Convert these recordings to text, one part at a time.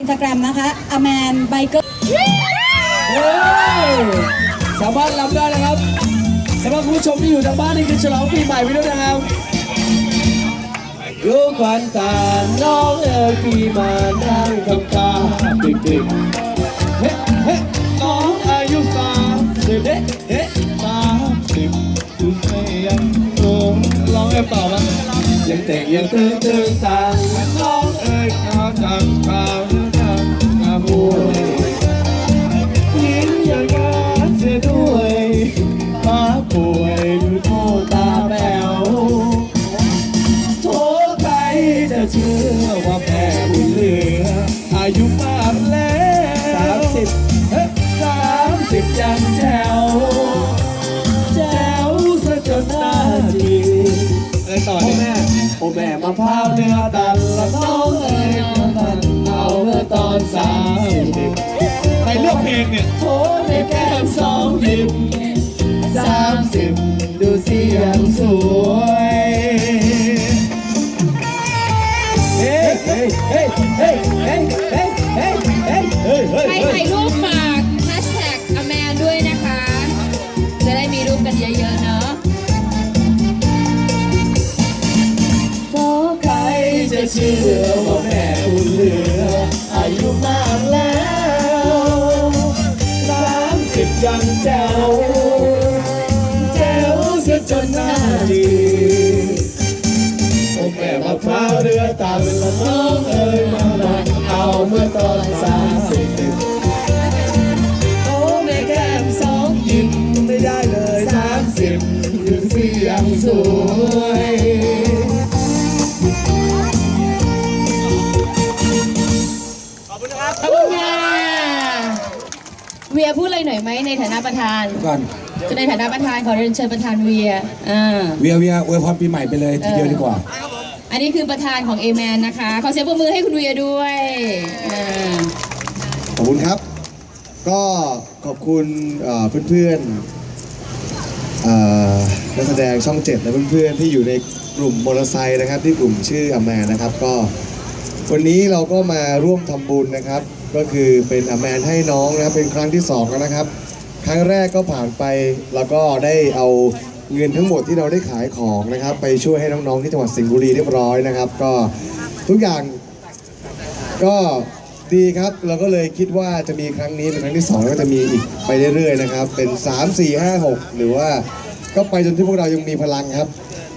อินสตาแกรมนะคะอแมนไบเกอร์เฮ้ยสามารถรับได้นะครับสำหรับคุณผู้ชมที่อยู่ทางบ้านนี่คือฉลองปีใหม่ไปด้วยนะครับลูกขวัญตาน้องเอ๋ยปีมานั่งทำตาตึกตึกเฮ้เฮ้น้องอายุสามสิบเฮ้เฮ้สามสิบคุณไม่ยังงงลองให้เปล่ามั้งยังเตะยังตื่นตื่นตาน้องเอ๋ยขาวจังขาว ข้าวบุยยิ้มอย่างนั้นเสียด้วยฟ้าป่วยดูโทษตาแป๋วโทษใครจะเชื่อว่าแม่บุญเหลือ อายุมากแล้วสามสิบเฮ้ยสามสิบยังแจ๋วแจ๋วซะจนหน้าจีอะไรต่อเนี่ยแม่โอ้แม่มะพร้าวเนื้อตัน ให้ถ่ายรูปฝากแฮชแท็กอแมนด้วยนะคะ จะได้มีรูปกันเยอะๆเนาะใครจะเชื่อว่าแม่อุ่เหลือ อายุมากแล้วสามสิบยังแจ๋วแจ๋วเสียจนหน้าดี เวียพูดอะไรหน่อยไหมในฐานะประธานก่อนก็ในฐานะประธานขอเรียนเชิญประธานเวียอ่าเวียเวียอวยพรปีใหม่ไปเลยทีเดียวดีกว่า อันนี้คือประธานของเอแมนนะคะ ขอเสียงปรบมือให้คุณเวียด้วยอ่าขอบคุณครับ ก็ขอบคุณเอ่อเพื่อนๆเอ่อนักแสดงช่องเจ็ดและเพื่อนๆที่อยู่ในกลุ่มมอเตอร์ไซค์นะครับ ที่กลุ่มชื่ออแมนนะครับก็วันนี้เราก็มาร่วมทำบุญนะครับก็คือเป็นอแมนให้น้องนะครับเป็นครั้งที่สองแล้วนะครับ ครั้งแรกก็ผ่านไปแล้วก็ได้เอาเงินทั้งหมดที่เราได้ขายของนะครับ ไปช่วยให้น้องๆที่จังหวัดสิงห์บุรีเรียบร้อยนะครับ ก็ทุกอย่างก็ดีครับเราก็เลยคิดว่าจะมีครั้งนี้เป็นครั้งที่สองก็จะมีอีกไปเรื่อยๆนะครับ เป็น 3 4 5 6 หรือว่าก็ไปจนที่พวกเรายังมีพลังครับ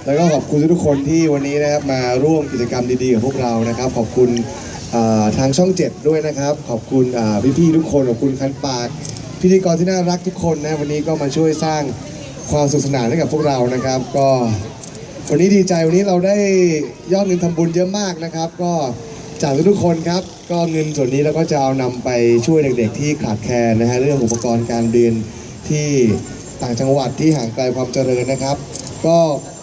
แล้วก็ขอบคุณทุกคนที่วันนี้นะครับมาร่วมกิจกรรมดีๆกับพวกเรานะครับ ขอบคุณ ทางช่อง7ด้วยนะครับ ขอบคุณอ่พี่ๆทุกคนขอบคุณคันปาก พิธีกรที่น่ารักทุกคนนะวันนี้ก็มาช่วยสร้างความสุขสนานให้กับพวกเรานะครับ ก็วันนี้ดีใจวันนี้เราได้ยอดเงินทำบุญเยอะมากนะครับ ก็จากทุกๆคนครับ ก็เงินส่วนนี้เราก็จะเอานำไปช่วยเด็กๆที่ขาดแคลนนะฮะเรื่องอุปกรณ์การเรียนที่ต่างจังหวัดที่ห่างไกลความเจริญนะครับ ก็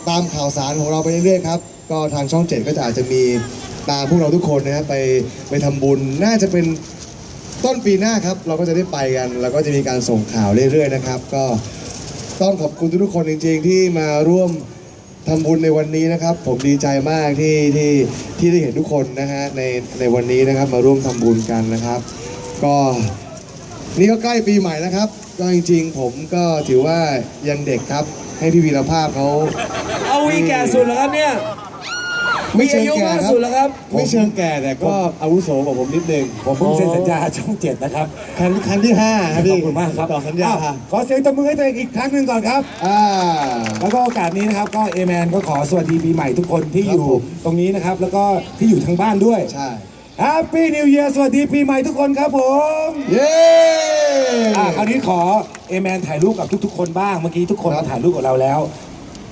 ตามข่าวสารของเราไปเรื่อยๆครับ ก็ทางช่องเจ็ดก็จะอาจจะมีตามพวกเราทุกคนนะครับไปไปทำบุญน่าจะเป็นต้นปีหน้าครับ เราก็จะได้ไปกัน แล้วก็จะมีการส่งข่าวเรื่อยๆนะครับ ก็ต้องขอบคุณทุกๆคนจริง ๆ ที่มาร่วมทำบุญในวันนี้นะครับ ผมดีใจมากที่ที่ที่ได้เห็นทุกคนนะฮะในในวันนี้นะครับมาร่วมทำบุญกันนะครับ ก็นี่ก็ใกล้ปีใหม่แล้วครับ ก็จริง ๆ ผมก็ถือว่ายังเด็กครับ ให้พี่วีรภาพเขา เอาวีแก่สุดแล้วครับเนี่ย ไม่เชิงอายุแก่มากครับสุดแล้วครับไม่เชิงแก่แต่ก็อาวุโสกว่าผมนิดนึงผมเพิ่งเซ็นสัญญาช่องเจ็ดนะครับครั้งครั้งที่ห้าครับขพี่อบคุณมากครับต่อสัญญาอ้วขอเสียงตบมือให้ตัวเองอีกครั้งหนึ่งก่อนครับอ่าแล้วก็โอกาสนี้นะครับก็เอแมนก็ขอสวัสดีปีใหม่ทุกคนที่อยู่ครับผมตรงนี้นะครับ แล้วก็ที่อยู่ทางบ้านด้วยใช่ Happy New Year สวัสดีปีใหม่ทุกคนครับผม เย้อะคราวนี้ขอเอแมนถ่ายรูปกับทุกๆ คนบ้าง เมื่อกี้ทุกคนครับมาถ่ายรูปกับเราแล้ว